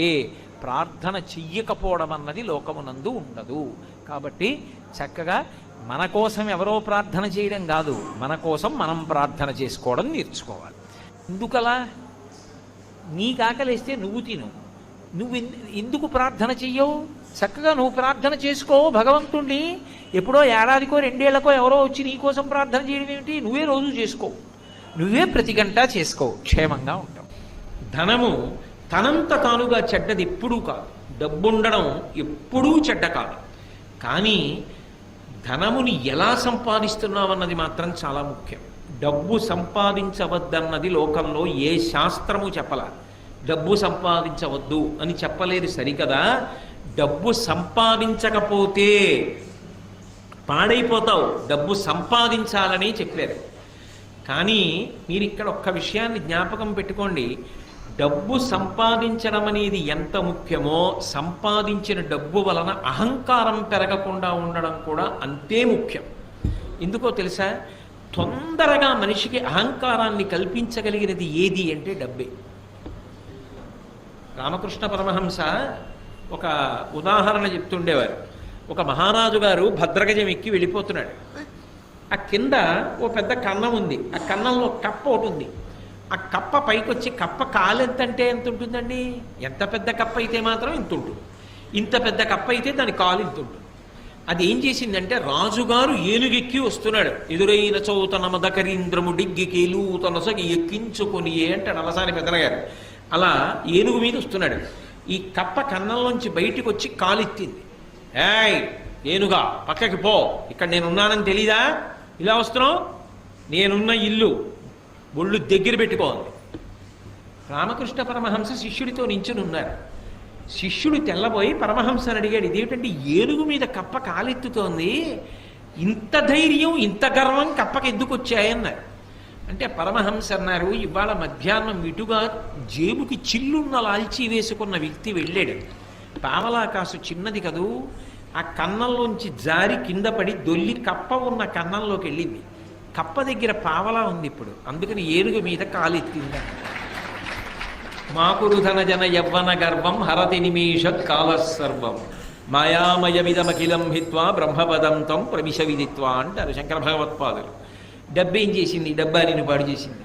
ఏ ప్రార్థన చెయ్యకపోవడం అన్నది లోకమునందు ఉండదు. కాబట్టి చక్కగా మన కోసం ఎవరో ప్రార్థన చేయడం కాదు మన కోసం మనం ప్రార్థన చేసుకోవడం నేర్చుకోవాలి. ఎందుకలా? నీకు ఆకలిస్తే నువ్వు తిను. నువ్వు ఎందుకు ప్రార్థన చెయ్యవు? చక్కగా నువ్వు ప్రార్థన చేసుకో భగవంతుణ్ణి. ఎప్పుడో ఏడాదికో రెండేళ్ళకో ఎవరో వచ్చి నీ కోసం ప్రార్థన చేయడం ఏమిటి? నువ్వే రోజు చేసుకో. నువ్వే ప్రతి గంట చేసుకో. క్షేమంగా ఉంటావు. ధనము తనంత తానుగా చెడ్డది ఎప్పుడూ కాదు. డబ్బుండడం ఎప్పుడూ చెడ్డ కాదు. కానీ ధనముని ఎలా సంపాదిస్తున్నామన్నది మాత్రం చాలా ముఖ్యం. డబ్బు సంపాదించవద్దన్నది లోకంలో ఏ శాస్త్రము చెప్పలా. డబ్బు సంపాదించవద్దు అని చెప్పలేదు సరికదా. డబ్బు సంపాదించకపోతే పాడైపోతావు. డబ్బు సంపాదించాలని చెప్పారు కానీ మీరు ఇక్కడ ఒక్క విషయాన్ని జ్ఞాపకం పెట్టుకోండి. డబ్బు సంపాదించడం అనేది ఎంత ముఖ్యమో సంపాదించిన డబ్బు వలన అహంకారం పెరగకుండా ఉండడం కూడా అంతే ముఖ్యం. ఎందుకో తెలుసా? తొందరగా మనిషికి అహంకారాన్ని కల్పించగలిగినది ఏది అంటే డబ్బే. రామకృష్ణ పరమహంస ఒక ఉదాహరణ చెప్తుండేవారు. ఒక మహారాజు గారు భద్రగజం ఎక్కి వెళ్ళిపోతున్నాడు. ఆ కింద ఓ పెద్ద కన్నం ఉంది. ఆ కన్నంలో కప్ప ఒకటి ఉంది. ఆ కప్ప పైకి వచ్చి కప్ప కాలెంతంటే ఎంత ఎంత ఉంటుందండి ఎంత పెద్ద కప్ప అయితే మాత్రం ఇంత ఉంటుంది ఇంత పెద్ద కప్ప అయితే దాని కాలు ఇంత ఉంటుంది అది ఏం చేసిందంటే రాజుగారు ఏనుగెక్కి వస్తున్నాడు. ఎదురైన చౌతన మదకరీంద్రము డిగ్గికేలు తనసగి ఎక్కించుకొని అంటాడు అలసాని పెద్దనగారు అలా ఏనుగు మీద వస్తున్నాడు. ఈ కప్ప కన్నంలోంచి బయటికి వచ్చి కాలిత్తింది. ఏయ్ ఏనుగా పక్కకి పో. ఇక్కడ నేనున్నానని తెలీదా? ఇలా వస్తున్నావు? నేనున్న ఇల్లు. ఒళ్ళు దగ్గర పెట్టుకోవాలి. రామకృష్ణ పరమహంస శిష్యుడితో నించుని ఉన్నారు శిష్యుడు తెల్లబోయి పరమహంసని అడిగాడు ఇదేమిటంటే ఏనుగు మీద కప్ప కాలెత్తుతోంది? ఇంత ధైర్యం ఇంత గర్వం కప్పకి ఎందుకు వచ్చాయన్నారు? అంటే పరమహంస అన్నారు ఇవాళ మధ్యాహ్నం ఇటుగా జేబుకి చిల్లున్న లాల్చీ వేసుకున్న వ్యక్తి వెళ్ళాడు. పావలాకాసు చిన్నది కదూ ఆ కన్నంలోంచి జారి కింద పడి దొల్లి కప్ప ఉన్న కన్నంలోకి వెళ్ళింది. కప్ప దగ్గర పావలా ఉంది ఇప్పుడు. అందుకని ఏనుగు మీద కాలెత్తింది మాకురుధన జన యవ్వన గర్వం హరతి నిమిషత్ కాలసర్వం మాయామయమిదమఖిలం హిత్వా బ్రహ్మపదం తం విదిత్వా అంటారు శంకర భగవత్పాదులు. డబ్బేం చేసింది? డబ్బా నేను పాడు చేసింది.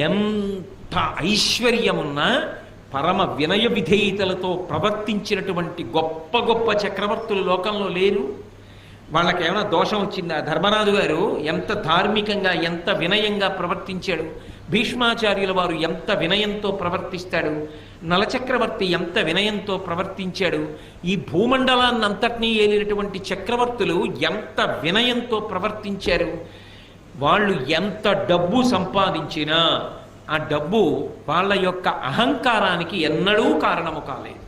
ఎంత ఐశ్వర్యమున్నా పరమ వినయ విధేయతలతో ప్రవర్తించినటువంటి గొప్ప గొప్ప చక్రవర్తులు లోకంలో లేరు. వాళ్ళకి ఏమైనా దోషం వచ్చిందా? ధర్మరాజు గారు ఎంత ధార్మికంగా ఎంత వినయంగా ప్రవర్తించాడు? భీష్మాచార్యుల వారు ఎంత వినయంతో ప్రవర్తిస్తాడు? నలచక్రవర్తి ఎంత వినయంతో ప్రవర్తించాడు? ఈ భూమండలాన్నంతటినీ ఏలినటువంటి చక్రవర్తులు ఎంత వినయంతో ప్రవర్తించారు? వాళ్ళు ఎంత డబ్బు సంపాదించినా ఆ డబ్బు వాళ్ళ యొక్క అహంకారానికి ఎన్నడూ కారణము కాలేదు.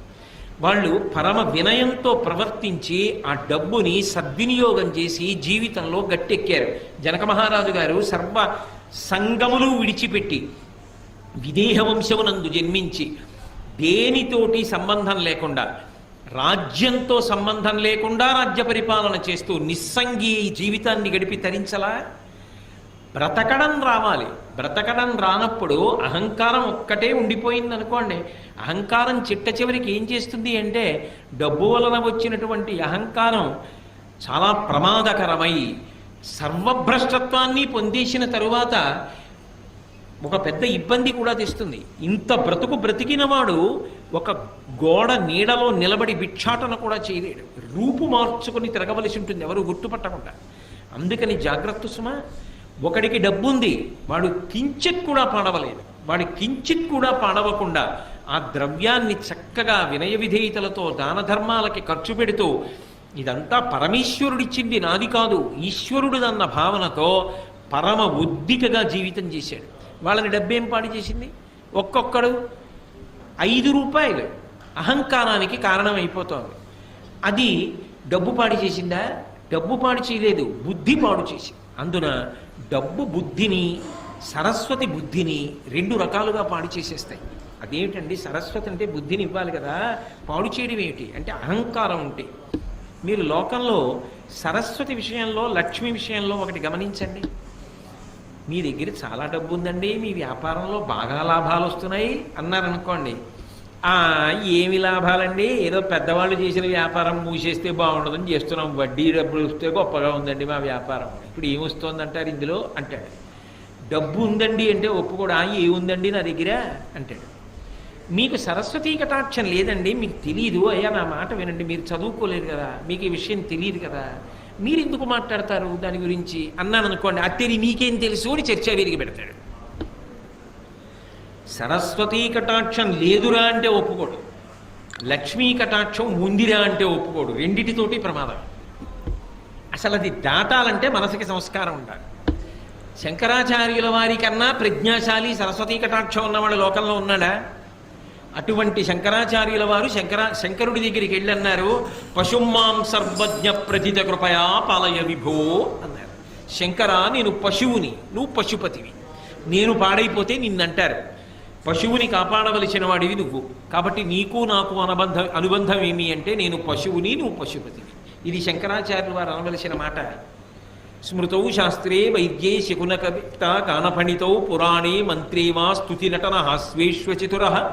వాళ్ళు పరమ వినయంతో ప్రవర్తించి ఆ డబ్బుని సద్వినియోగం చేసి జీవితంలో గట్టెక్కారు. జనక మహారాజు గారు సర్వ సంగములు విడిచిపెట్టి విదేహవంశమునందు జన్మించి దేనితోటి సంబంధం లేకుండా రాజ్యంతో సంబంధం లేకుండా రాజ్య పరిపాలన చేస్తూ నిస్సంగి జీవితాన్ని గడిపి తరించలా? బ్రతకడం రావాలి. బ్రతకడం రానప్పుడు అహంకారం ఒక్కటే ఉండిపోయింది అనుకోండి అహంకారం చిట్ట చివరికి ఏం చేస్తుంది అంటే డబ్బు వలన వచ్చినటువంటి అహంకారం చాలా ప్రమాదకరమై సర్వభ్రష్టత్వాన్ని పొందేసిన తరువాత ఒక పెద్ద ఇబ్బంది కూడా తెస్తుంది. ఇంత బ్రతుకు బ్రతికినవాడు ఒక గోడ నీడలో నిలబడి భిక్షాటన కూడా చేయలేడు. రూపు మార్చుకుని తిరగవలసి ఉంటుంది ఎవరు గుర్తుపట్టకుండా. అందుకని జాగ్రత్త సుమా ఒకడికి డబ్బు ఉంది వాడు కించిత్ కూడా పాడవలేదు. వాడి కించిత్ కూడా పాడవకుండా ఆ ద్రవ్యాన్ని చక్కగా వినయ విధేయతలతో దాన ధర్మాలకి ఖర్చు పెడుతూ ఇదంతా పరమేశ్వరుడిచ్చింది నాది కాదు ఈశ్వరుడిదన్న భావనతో పరమ ఉద్దికగా జీవితం చేశాడు. వాళ్ళని డబ్బేం పాడు చేసింది? ఒక్కొక్కడు ఐదు రూపాయలు అహంకారానికి కారణమైపోతుంది. అది డబ్బు పాడు చేసిందా? డబ్బు పాడు చేయలేదు బుద్ధి పాడు చేసింది. అందున డబ్బు బుద్ధిని సరస్వతి బుద్ధిని రెండు రకాలుగా పాడు చేసేస్తాయి. అదేమిటండి? సరస్వతి అంటే బుద్ధిని ఇవ్వాలి కదా. పాడు చేయడం ఏమిటి? అంటే అహంకారం ఉంటే. మీరు లోకంలో సరస్వతి విషయంలో లక్ష్మి విషయంలో ఒకటి గమనించండి. మీ దగ్గర చాలా డబ్బు ఉందండి. మీ వ్యాపారంలో బాగా లాభాలు వస్తున్నాయి అన్నారనుకోండి. ఏమి లాభాలండి? ఏదో పెద్దవాళ్ళు చేసిన వ్యాపారం మూసేస్తే బాగుండదని చేస్తున్నాం. వడ్డీ డబ్బులు వస్తే గొప్పగా ఉందండి మా వ్యాపారం. ఇప్పుడు ఏమొస్తోందంటారు ఇందులో? అంటాడు. డబ్బు ఉందండి అంటే ఒప్పుకోడా? ఏముందండి నా దగ్గర? అంటాడు. మీకు సరస్వతీ కటాక్షం లేదండి మీకు తెలియదు అయ్యా నా మాట వినండి మీరు చదువుకోలేదు కదా మీకు ఈ విషయం తెలియదు కదా. మీరు ఎందుకు మాట్లాడతారు దాని గురించి? అన్నాను అనుకోండి అత్తేరి మీకేం తెలుసు? అని చర్చ విరిగి పెడతాడు. సరస్వతీ కటాక్షం లేదురా అంటే ఒప్పుకోడు. లక్ష్మీ కటాక్షం ఉందిరా అంటే ఒప్పుకోడు. రెండిటితోటి ప్రమాదం. అసలు అది దాటాలంటే మనసుకి సంస్కారం ఉండాలి. శంకరాచార్యుల వారి కన్నా ప్రజ్ఞాశాలి సరస్వతీ కటాక్షం ఉన్నవాడు లోకంలో ఉన్నాడా? అటువంటి శంకరాచార్యుల వారు శంకరా శంకరుడి దగ్గరికి వెళ్ళన్నారు. పశుమాం సర్వజ్ఞ ప్రథిత కృపయా పాలయ విభో అన్నారు. శంకర నేను పశువుని నువ్వు పశుపతివి. నేను పాడైపోతే నిన్నంటారు. పశువుని కాపాడవలసిన వాడివి నువ్వు. కాబట్టి నీకు నాకు అనుబంధ అనుబంధం ఏమి అంటే నేను పశువుని నువ్వు పశుపతివి. ఇది శంకరాచార్యులు వారు అనవలసిన మాట. స్మృతౌ శాస్త్రే వైద్యే శకున కవిత కానఫణితౌ పురాణే మంత్రే వా స్తుతి నటన హాస్వేశ్వచతుర.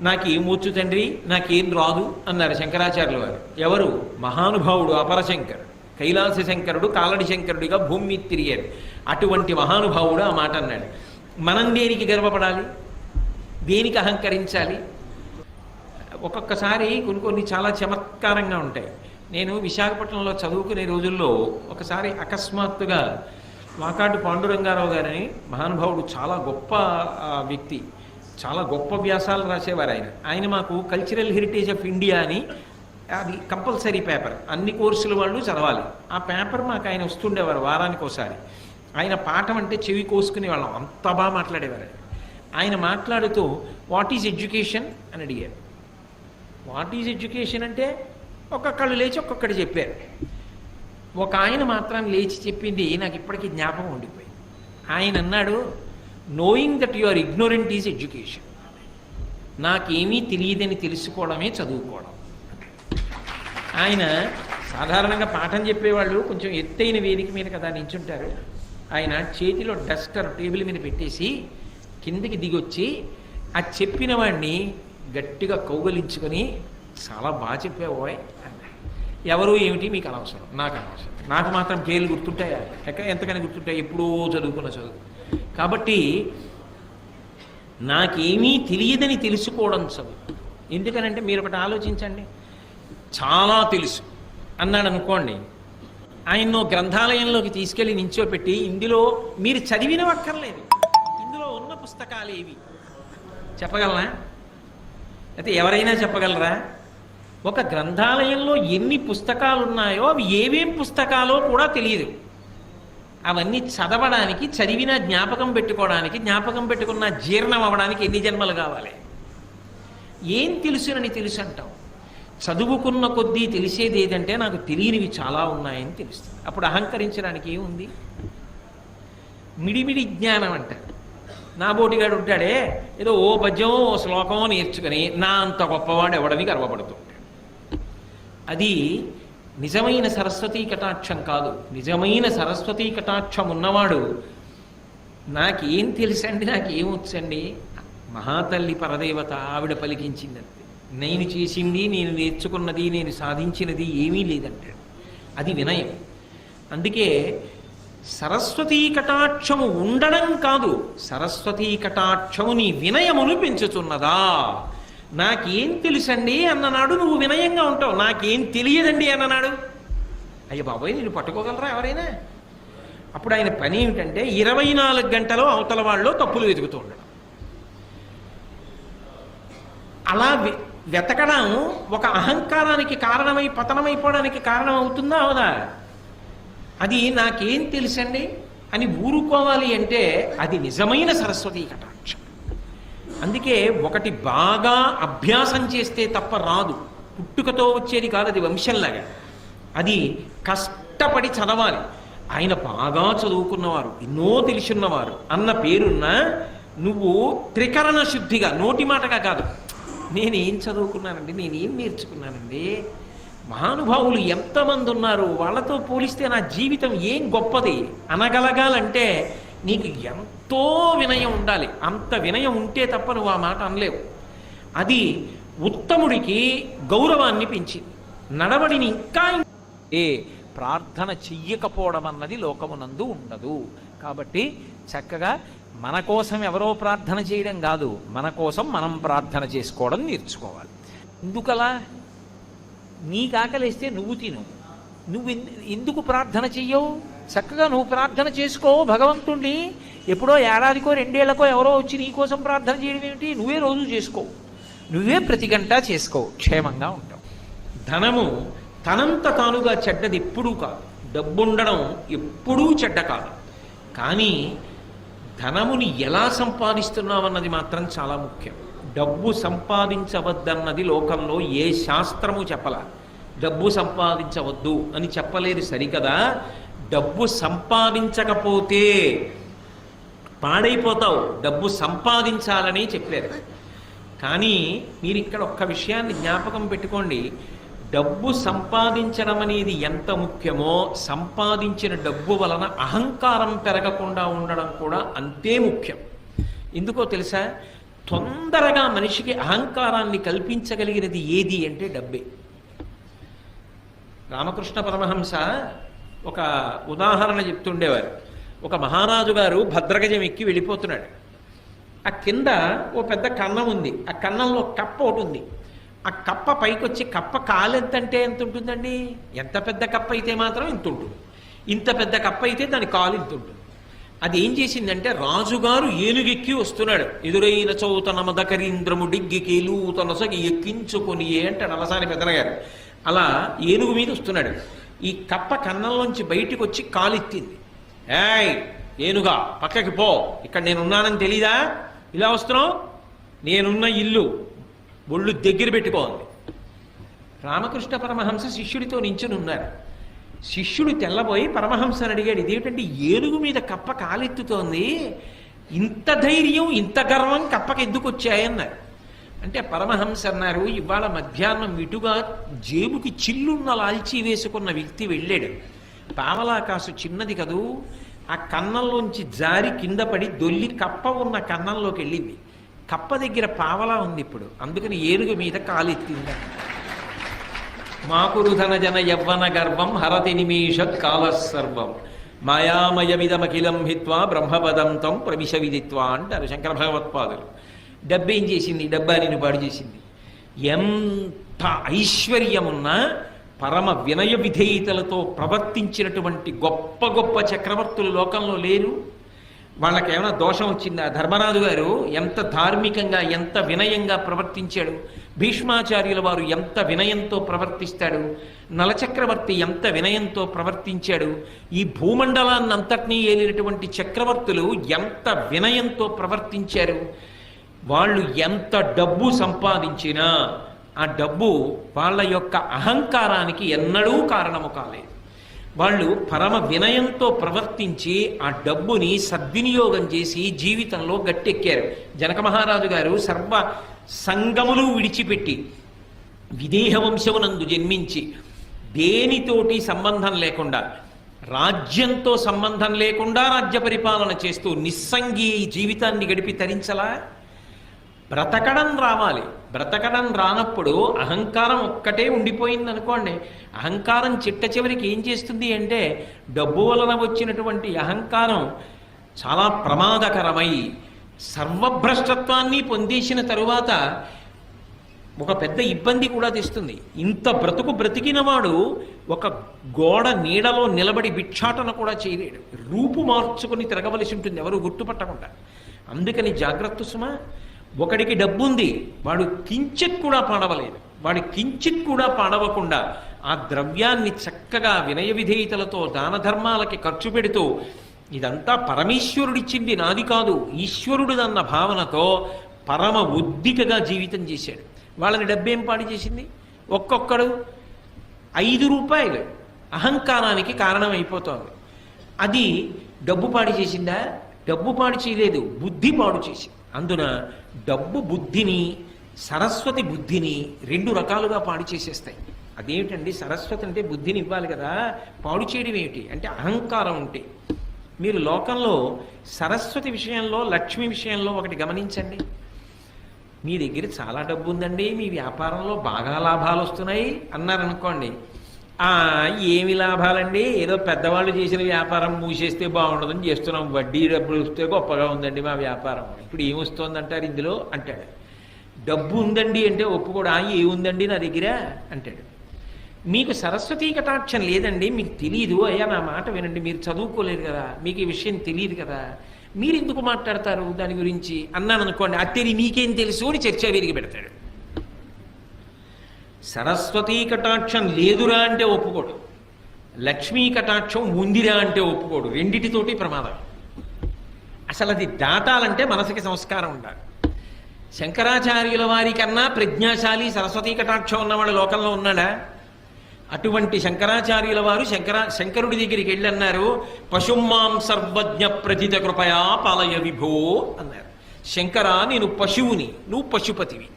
నాకేం తండ్రి? నాకేం రాదు అన్నారు శంకరాచార్యుల వారు. ఎవరు? మహానుభావుడు అపరశంకరుడు కైలాస శంకరుడు కాలడి శంకరుడిగా భూమి తిరిగారు. అటువంటి మహానుభావుడు ఆ మాట అన్నాడు. మనం దేనికి గర్వపడాలి? దేనికి అహంకరించాలి? ఒక్కొక్కసారి కొన్ని కొన్ని చాలా చమత్కారంగా ఉంటాయి. నేను విశాఖపట్నంలో చదువుకునే రోజుల్లో ఒకసారి అకస్మాత్తుగా వాకాటి పాండురంగారావు గారని మహానుభావుడు చాలా గొప్ప వ్యక్తి చాలా గొప్ప వ్యాసాలు రాసేవారు ఆయన. ఆయన మాకు కల్చరల్ హెరిటేజ్ ఆఫ్ ఇండియా అని అది కంపల్సరీ పేపర్ అన్ని కోర్సుల వాళ్ళు చదవాలి. ఆ పేపర్ మాకు ఆయన వస్తుండేవారు వారానికి ఒకసారి ఆయన పాఠం అంటే చెవి కోసుకునే వాళ్ళం. అంత బాగా మాట్లాడేవారు. ఆయన. మాట్లాడుతూ వాట్ ఈజ్ ఎడ్యుకేషన్ అని అడిగారు. వాట్ ఈజ్ ఎడ్యుకేషన్ అంటే ఒక్కొక్కళ్ళు లేచి ఒక్కొక్కటి చెప్పారు. ఒక ఆయన మాత్రం లేచి చెప్పింది నాకు ఇప్పటికీ జ్ఞాపకం ఉండిపోయింది. ఆయన అన్నాడు knowing that you are ignorant is education నాకేమీ తెలియదని తెలుసుకోవడమే చదువుకోవడం. ఆయన సాధారణంగా పాఠం చెప్పేవాళ్ళు కొంచెం ఎత్తైన వేదిక మీద కదా నించుంటారు. ఆయన చేతిలో డస్టర్ టేబుల్ మీద పెట్టేసి కిందకి దిగొచ్చి ఆ చెప్పిన వాడిని గట్టిగా కౌగలించుకొని చాలా బాగా చెప్పావోయ్ అన్నాడు. ఎవరు ఏమిటి? మీకు అనవసరం. నాకు అనవసరం. నాకు మాత్రం పేర్లు గుర్తుంటాయా? ఎక్క ఎంతకని గుర్తుంటాయి? ఎప్పుడో చదువుకున్న చదువు. కాబట్టి నాకేమీ తెలియదని తెలుసుకోవడం చదువు. ఎందుకనంటే మీరు ఒకటి ఆలోచించండి. చాలా తెలుసు అన్నాడు అనుకోండి ఆయన్ను గ్రంథాలయంలోకి తీసుకెళ్ళి నించోపెట్టి ఇందులో మీరు చదివినవక్కర్లేదు. ఇందులో ఉన్న పుస్తకాలు ఏవి? చెప్పగలరా? అయితే ఎవరైనా చెప్పగలరా? ఒక గ్రంథాలయంలో ఎన్ని పుస్తకాలు ఉన్నాయో అవి ఏవేం పుస్తకాలో కూడా తెలియదు. అవన్నీ చదవడానికి చదివిన జ్ఞాపకం పెట్టుకోవడానికి జ్ఞాపకం పెట్టుకున్న జీర్ణం అవ్వడానికి ఎన్ని జన్మలు కావాలి? ఏం తెలుసునని తెలుసు అంటావు చదువుకున్న కొద్దీ తెలిసేది ఏదంటే నాకు తెలియనివి చాలా ఉన్నాయని తెలుస్తుంది. అప్పుడు అహంకరించడానికి ఏముంది? మిడిమిడి జ్ఞానం అంట. నా బోటిగాడు ఉంటాడే ఏదో ఓ పద్యం ఓ శ్లోకం నేర్చుకుని నా అంత గొప్పవాడు ఎవడని గర్వపడుతూ అది నిజమైన సరస్వతీ కటాక్షం కాదు. నిజమైన సరస్వతీ కటాక్షం ఉన్నవాడు నాకేం తెలుసండి నాకేం వచ్చండి? మహాతల్లి పరదేవత ఆవిడ పలికించిందంతే. నేను చేసింది నేను నేర్చుకున్నది నేను సాధించినది ఏమీ లేదంటాడు అది వినయం. అందుకే సరస్వతీ కటాక్షము ఉండడం కాదు సరస్వతీ కటాక్షము నీ వినయమును పెంచుతున్నదా? నాకేం తెలుసండి అన్ననాడు నువ్వు వినయంగా ఉంటావు. నాకేం తెలియదండి అన్ననాడు. అయ్య బాబాయ్ నేను పట్టుకోగలరా ఎవరైనా? అప్పుడు ఆయన పని ఏమిటంటే ఇరవై నాలుగు గంటలు అవతల వాళ్ళు తప్పులు వెతుకుతూ ఉండడం. అలా వెతకడం ఒక అహంకారానికి కారణమై పతనమైపోవడానికి కారణం అవుతుందా అవునా? అది నాకేం తెలుసండి? అని ఊరుకోవాలి అంటే అది నిజమైన సరస్వతీ కటాక్షం. అందుకే ఒకటి బాగా అభ్యాసం చేస్తే తప్ప రాదు. పుట్టుకతో వచ్చేది కాదు అది వంశంలాగా. అది కష్టపడి చదవాలి. ఆయన బాగా చదువుకున్నవారు ఎన్నో తెలుసున్నవారు. అన్న పేరున్న నువ్వు త్రికరణ శుద్ధిగా నోటి మాటగా కాదు. నేనేం చదువుకున్నానండి నేనేం నేర్చుకున్నానండి? మహానుభావులు ఎంతమంది ఉన్నారు వాళ్ళతో పోలిస్తే నా జీవితం ఏం గొప్పది? అనగలగాలంటే నీకు ఎంతో వినయం ఉండాలి. అంత వినయం ఉంటే తప్ప నువ్వు ఆ మాట అనలేవు. అది ఉత్తముడికి గౌరవాన్ని పెంచింది. నడవడిని ఇంకా ఏ ప్రార్థన చెయ్యకపోవడం అన్నది లోకమునందు ఉండదు. కాబట్టి చక్కగా మన కోసం ఎవరో ప్రార్థన చేయడం కాదు మన కోసం మనం ప్రార్థన చేసుకోవడం నేర్చుకోవాలి. ఎందుకలా? నీకు ఆకలిస్తే నువ్వు తిను. నువ్వు ఎందు- ఎందుకు ప్రార్థన చెయ్యవు? చక్కగా నువ్వు ప్రార్థన చేసుకో భగవంతుణ్ణి. ఎప్పుడో ఏడాదికో రెండేళ్ళకో ఎవరో వచ్చి నీ కోసం ప్రార్థన చేయడం ఏమిటి? నువ్వే రోజు చేసుకో. నువ్వే ప్రతి గంట చేసుకో. క్షేమంగా ఉంటావు. ధనము తనంత తానుగా చెడ్డది ఎప్పుడూ కాదు. డబ్బుండడం ఎప్పుడూ చెడ్డ కాదు. కానీ ధనముని ఎలా సంపాదిస్తున్నామన్నది మాత్రం చాలా ముఖ్యం. డబ్బు సంపాదించవద్దన్నది లోకంలో ఏ శాస్త్రము చెప్పల. డబ్బు సంపాదించవద్దు అని చెప్పలేదు సరికదా? డబ్బు సంపాదించకపోతే పాడైపోతావు. డబ్బు సంపాదించాలని చెప్పారు కానీ మీరు ఇక్కడ ఒక్క విషయాన్ని జ్ఞాపకం పెట్టుకోండి. డబ్బు సంపాదించడం అనేది ఎంత ముఖ్యమో సంపాదించిన డబ్బు వలన అహంకారం పెరగకుండా ఉండడం కూడా అంతే ముఖ్యం. ఎందుకో తెలుసా? తొందరగా మనిషికి అహంకారాన్ని కల్పించగలిగినది ఏది అంటే డబ్బే. రామకృష్ణ పరమహంస ఒక ఉదాహరణ చెప్తుండేవారు. ఒక మహారాజు గారు భద్రగజం ఎక్కి వెళ్ళిపోతున్నాడు. ఆ కింద ఓ పెద్ద కన్నం ఉంది. ఆ కన్నంలో కప్ప ఒకటి ఉంది. ఆ కప్ప పైకి వచ్చి కప్ప కాలు ఎంత ఎంత ఉంటుందండి ఎంత పెద్ద కప్ప అయితే మాత్రం ఇంత ఉంటుంది ఇంత పెద్ద కప్ప అయితే దాని కాలు ఇంత ఉంటుంది అది ఏం చేసిందంటే రాజుగారు ఏనుగెక్కి వస్తున్నాడు. ఎదురైన చౌత మదకరీంద్రము డిగ్గి కేలూతనసగి ఎక్కించుకొని ఏ అంటాడు అలసాని పెద్దనగారు అలా ఏనుగు మీద వస్తున్నాడు. ఈ కప్ప కన్నంలోంచి బయటికి వచ్చి కాలెత్తింది. ఏయ్ ఏనుగా పక్కకి పో. ఇక్కడ నేనున్నానని తెలీదా? ఇలా వస్తున్నావు? నేనున్న ఇల్లు. ఒళ్ళు దగ్గర పెట్టుకోవాలి. రామకృష్ణ పరమహంస శిష్యుడితో నించుని ఉన్నారు శిష్యుడు తెల్లబోయి పరమహంసని అడిగాడు ఇదేమిటంటే ఏనుగు మీద కప్ప కాలెత్తుతోంది? ఇంత ధైర్యం ఇంత గర్వం కప్పకి ఎందుకు వచ్చాయన్నారు? అంటే పరమహంస అన్నారు ఇవాళ మధ్యాహ్నం ఇటుగా జేబుకి చిల్లున్న లాల్చీ వేసుకున్న వ్యక్తి వెళ్ళాడు. పావలాకాసు చిన్నది కదూ ఆ కన్నంలోంచి జారి కింద పడి దొల్లి కప్ప ఉన్న కన్నంలోకి వెళ్ళింది. కప్ప దగ్గర పావలా ఉంది ఇప్పుడు. అందుకని ఏనుగు మీద కాలెత్తింది మాకురుధన జన యవ్వన గర్భం హరతి నిమీషత్ కాలసర్వం మాయామయమిదమఖిలం హిత్వా బ్రహ్మపదం తం ప్రవిశ విదిత్వా అంటారు శంకర భగవత్పాదులు. డబ్బేం చేసింది? డబ్బా నేను పాడు చేసింది. ఎంత ఐశ్వర్యమున్నా పరమ వినయ విధేయతలతో ప్రవర్తించినటువంటి గొప్ప గొప్ప చక్రవర్తులు లోకంలో లేరు. వాళ్ళకి ఏమైనా దోషం వచ్చిందా? ధర్మరాజు గారు ఎంత ధార్మికంగా ఎంత వినయంగా ప్రవర్తించాడు? భీష్మాచార్యుల వారు ఎంత వినయంతో ప్రవర్తిస్తాడు? నలచక్రవర్తి ఎంత వినయంతో ప్రవర్తించాడు? ఈ భూమండలాన్నంతటినీ ఏలినటువంటి చక్రవర్తులు ఎంత వినయంతో ప్రవర్తించారు? వాళ్ళు ఎంత డబ్బు సంపాదించినా ఆ డబ్బు వాళ్ళ యొక్క అహంకారానికి ఎన్నడూ కారణము కాలేదు. వాళ్ళు పరమ వినయంతో ప్రవర్తించి ఆ డబ్బుని సద్వినియోగం చేసి జీవితంలో గట్టెక్కారు. జనక మహారాజు గారు సర్వ సంగములు విడిచిపెట్టి విదేహ వంశమునందు జన్మించి దేనితోటి సంబంధం లేకుండా రాజ్యంతో సంబంధం లేకుండా రాజ్య పరిపాలన చేస్తూ నిస్సంగి జీవితాన్ని గడిపి తరించలా? బ్రతకడం రావాలి. బ్రతకడం రానప్పుడు అహంకారం ఒక్కటే ఉండిపోయింది అనుకోండి అహంకారం చిట్ట చివరికి ఏం చేస్తుంది అంటే డబ్బు వలన వచ్చినటువంటి అహంకారం చాలా ప్రమాదకరమై సర్వభ్రష్టత్వాన్ని పొందేసిన తరువాత ఒక పెద్ద ఇబ్బంది కూడా తెస్తుంది. ఇంత బ్రతుకు బ్రతికినవాడు ఒక గోడ నీడలో నిలబడి భిక్షాటన కూడా చేయలేడు. రూపు మార్చుకుని తిరగవలసి ఉంటుంది. ఎవరు గుర్తుపట్టకుండా. అందుకని జాగ్రత్త సుమా ఒకడికి డబ్బు ఉంది వాడు కించిత్ కూడా పాడవలేదు. వాడు కించిత్ కూడా పాడవకుండా ఆ ద్రవ్యాన్ని చక్కగా వినయ విధేయతలతో దాన ధర్మాలకి ఖర్చు పెడుతూ ఇదంతా పరమేశ్వరుడిచ్చింది నాది కాదు ఈశ్వరుడిదన్న భావనతో పరమ ఉద్దికగా జీవితం చేశాడు. వాళ్ళని డబ్బేం పాడు చేసింది? ఒక్కొక్కడు ఐదు రూపాయలు అహంకారానికి కారణమైపోతుంది. అది డబ్బు పాడు చేసిందా? డబ్బు పాడు చేయలేదు బుద్ధి పాడు చేసింది. అందున డబ్బు బుద్ధిని సరస్వతి బుద్ధిని రెండు రకాలుగా పాడు చేసేస్తాయి. అదేమిటండి? సరస్వతి అంటే బుద్ధిని ఇవ్వాలి కదా. పాడు చేయడం ఏమిటి? అంటే అహంకారం ఉంటే. మీరు లోకంలో సరస్వతి విషయంలో లక్ష్మి విషయంలో ఒకటి గమనించండి. మీ దగ్గర చాలా డబ్బు ఉందండి. మీ వ్యాపారంలో బాగా లాభాలు వస్తున్నాయి అన్నారనుకోండి ఏమి లాభాలండి? ఏదో పెద్దవాళ్ళు చేసిన వ్యాపారం మూసేస్తే బాగుండదని చేస్తున్నాం. వడ్డీ డబ్బులు వస్తే గొప్పగా ఉందండి మా వ్యాపారం. ఇప్పుడు ఏమొస్తోందంటారు ఇందులో? అంటాడు. డబ్బు ఉందండి అంటే ఒప్పుకోడా. ఏముందండి నా దగ్గర? అంటాడు. మీకు సరస్వతీ కటాక్షం లేదండి మీకు తెలియదు అయ్యా నా మాట వినండి. మీరు చదువుకోలేదు కదా. మీకు ఈ విషయం తెలియదు కదా. మీరు ఎందుకు మాట్లాడతారు దాని గురించి? అన్నాను అనుకోండి. అత్తేరి మీకేం తెలుసు అని చర్చ విరిగి పెడతాడు. సరస్వతీ కటాక్షం లేదురా అంటే ఒప్పుకోడు. లక్ష్మీ కటాక్షం ఉందిరా అంటే ఒప్పుకోడు. రెండిటితోటి ప్రమాదం. అసలు అది దాటాలంటే మనసుకి సంస్కారం ఉండాలి. శంకరాచార్యుల వారి కన్నా ప్రజ్ఞాశాలి సరస్వతీ కటాక్షం ఉన్నవాడు లోకంలో ఉన్నాడా? అటువంటి శంకరాచార్యుల వారు శంకరా శంకరుడి దగ్గరికి వెళ్ళన్నారు. పశుమాం సర్వజ్ఞ ప్రతిత కృపయా పాలయ విభో అన్నారు. శంకరా నేను పశువుని నువ్వు పశుపతివి.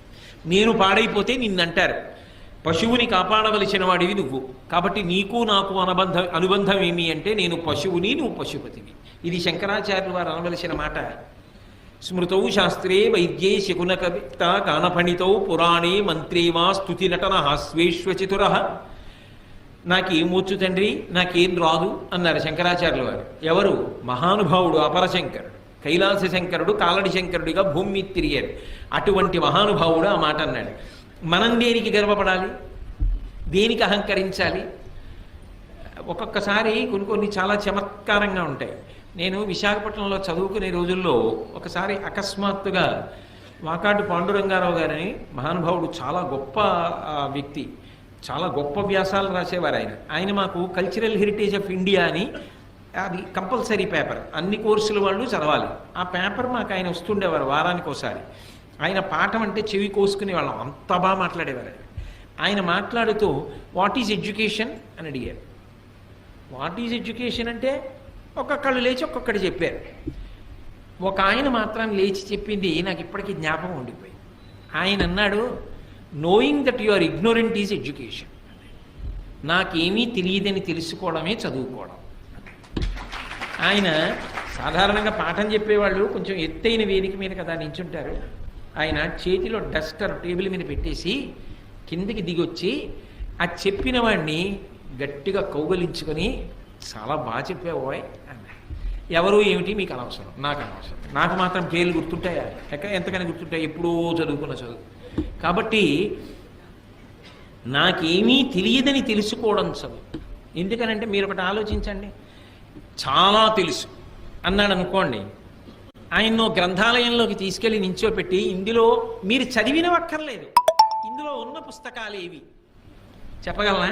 నేను పాడైపోతే నిన్నంటారు. పశువుని కాపాడవలసిన వాడివి నువ్వు. కాబట్టి నీకు నాకు అనుబంధం అనుబంధం ఏమి అంటే నేను పశువుని నువ్వు పశుపతివి. ఇది శంకరాచార్యుల వారు అనవలసిన మాట. స్మృతౌ శాస్త్రే వైద్యే శకున కవిత గానపణితౌ పురాణే మంత్రే వా స్తుతి నటన హాస్వేశ్వచతుర నాకేం వచ్చు తండ్రి? నాకేం రాదు అన్నారు శంకరాచార్యుల వారు. ఎవరు? మహానుభావుడు అపరశంకరుడు. కైలాస శంకరుడు కాలడి శంకరుడిగా భూమి తిరిగారు అటువంటి మహానుభావుడు ఆ మాట అన్నాడు. మనం దేనికి గర్వపడాలి దేనికి అహంకరించాలి? ఒక్కొక్కసారి కొన్ని కొన్ని చాలా చమత్కారంగా ఉంటాయి. నేను విశాఖపట్నంలో చదువుకునే రోజుల్లో ఒకసారి అకస్మాత్తుగా వాకాటి పాండురంగారావు గారని మహానుభావుడు చాలా గొప్ప వ్యక్తి చాలా గొప్ప వ్యాసాలు రాసేవారు ఆయన. ఆయన మాకు కల్చరల్ హెరిటేజ్ ఆఫ్ ఇండియా అని అది కంపల్సరీ పేపర్ అన్ని కోర్సుల వాళ్ళు చదవాలి. ఆ పేపర్ మాకు ఆయన వస్తుండేవారు వారానికి ఒకసారి ఆయన పాఠం అంటే చెవి కోసుకునే వాళ్ళం. అంత బాగా మాట్లాడేవారు ఆయన. మాట్లాడుతూ వాట్ ఈజ్ ఎడ్యుకేషన్ అని అడిగారు. వాట్ ఈజ్ ఎడ్యుకేషన్ అంటే ఒక్కొక్కళ్ళు లేచి ఒక్కొక్కటి చెప్పారు. ఒక ఆయన మాత్రం లేచి చెప్పింది నాకు ఇప్పటికీ జ్ఞాపకం ఉండిపోయింది. ఆయన అన్నాడు knowing that you are ignorant is education నాకేమీ తెలియదని తెలుసుకోవడమే చదువుకోవడం. ఆయన సాధారణంగా పాఠం చెప్పేవాళ్ళు కొంచెం ఎత్తైన వేదిక మీద కదా నించుంటారు. ఆయన చేతిలో డస్టర్ టేబుల్ మీద పెట్టేసి కిందికి దిగొచ్చి ఆ చెప్పిన వాడిని గట్టిగా కౌగలించుకొని చాలా బాగా చెప్పావోయ్ అన్నాడు. ఎవరు ఏమిటి? మీకు అనవసరం నాకు అనవసరం నాకు మాత్రం పేర్లు గుర్తుంటాయా? ఎక్కడ ఎంతకని గుర్తుంటాయి. ఎప్పుడో చదువుకున్న చదువు. కాబట్టి నాకేమీ తెలియదని తెలుసుకోవడం చదువు. ఎందుకనంటే మీరు ఒకటి ఆలోచించండి. చాలా తెలుసు. అన్నాడు అనుకోండి ఆయన్ను గ్రంథాలయంలోకి తీసుకెళ్ళి నించోపెట్టి ఇందులో మీరు చదివినవక్కర్లేదు. ఇందులో ఉన్న పుస్తకాలు ఏవి? చెప్పగలరా?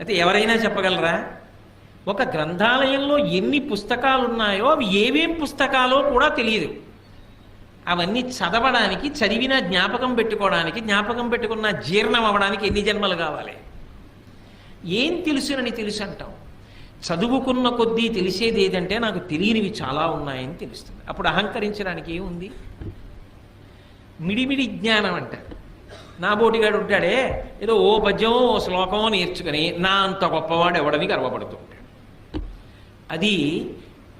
అయితే ఎవరైనా చెప్పగలరా? ఒక గ్రంథాలయంలో ఎన్ని పుస్తకాలు ఉన్నాయో అవి ఏవేం పుస్తకాలో కూడా తెలియదు. అవన్నీ చదవడానికి చదివిన జ్ఞాపకం పెట్టుకోవడానికి జ్ఞాపకం పెట్టుకున్న జీర్ణం అవ్వడానికి ఎన్ని జన్మలు కావాలి? ఏం తెలుసునని తెలుసు అంటాం చదువుకున్న కొద్దీ తెలిసేది ఏదంటే నాకు తెలియనివి చాలా ఉన్నాయని తెలుస్తుంది. అప్పుడు అహంకరించడానికి ఏముంది? మిడిమిడి జ్ఞానం అంట. నా బోటిగాడు ఉంటాడే ఏదో ఓ పద్యం ఓ శ్లోకమో నేర్చుకుని నా అంత గొప్పవాడు ఎవడని గర్వపడుతుంటాడు అది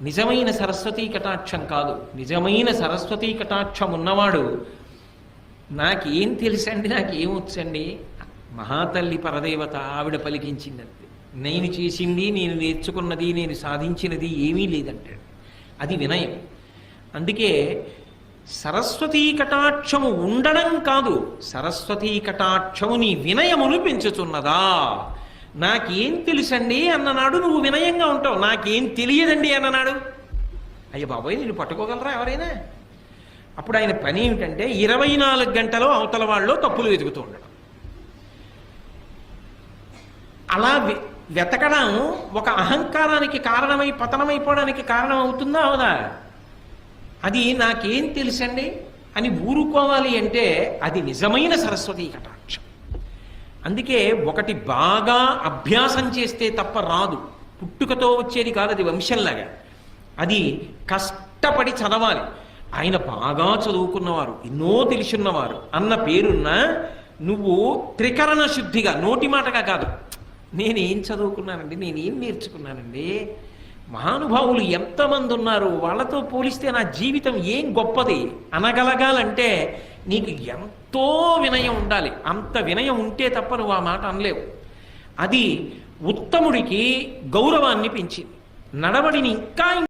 నిజమైన సరస్వతీ కటాక్షం కాదు. నిజమైన సరస్వతీ కటాక్షం ఉన్నవాడు నాకేం తెలుసండి నాకేం వచ్చండి? మహాతల్లి పరదేవత ఆవిడ పలికించిందంతే. నేను చేసింది నేను నేర్చుకున్నది నేను సాధించినది ఏమీ లేదంటాడు అది వినయం. అందుకే సరస్వతీ కటాక్షము ఉండడం కాదు సరస్వతీ కటాక్షము నీ వినయమును పెంచుతున్నదా? నాకేం తెలుసండి అన్ననాడు నువ్వు వినయంగా ఉంటావు. నాకేం తెలియదండి అన్ననాడు. అయ్య బాబోయ్ నేను పట్టుకోగలరా ఎవరైనా? అప్పుడు ఆయన పని ఏమిటంటే ఇరవై నాలుగు గంటలు అవతల వాళ్ళు తప్పులు వెతుకుతూ ఉండడం. అలా వెతకడం ఒక అహంకారానికి కారణమై పతనమైపోవడానికి కారణం అవుతుందా అవుదా అది నాకేం తెలుసండి? అని ఊరుకోవాలి అంటే అది నిజమైన సరస్వతీ కటాక్షం. అందుకే ఒకటి బాగా అభ్యాసం చేస్తే తప్ప రాదు. పుట్టుకతో వచ్చేది కాదు అది వంశంలాగా. అది కష్టపడి చదవాలి. ఆయన బాగా చదువుకున్నవారు ఎన్నో తెలుసున్నవారు. అన్న పేరున్న నువ్వు త్రికరణ శుద్ధిగా నోటి మాటగా కాదు. నేనేం చదువుకున్నానండి నేనేం నేర్చుకున్నానండి? మహానుభావులు ఎంతమంది ఉన్నారు? వాళ్ళతో పోలిస్తే నా జీవితం ఏం గొప్పది? అనగలగాలంటే నీకు ఎంతో వినయం ఉండాలి. అంత వినయం ఉంటే తప్ప నువ్వు ఆ మాట అనలేవు. అది ఉత్తముడికి గౌరవాన్ని పెంచింది. నడవడిని ఇంకా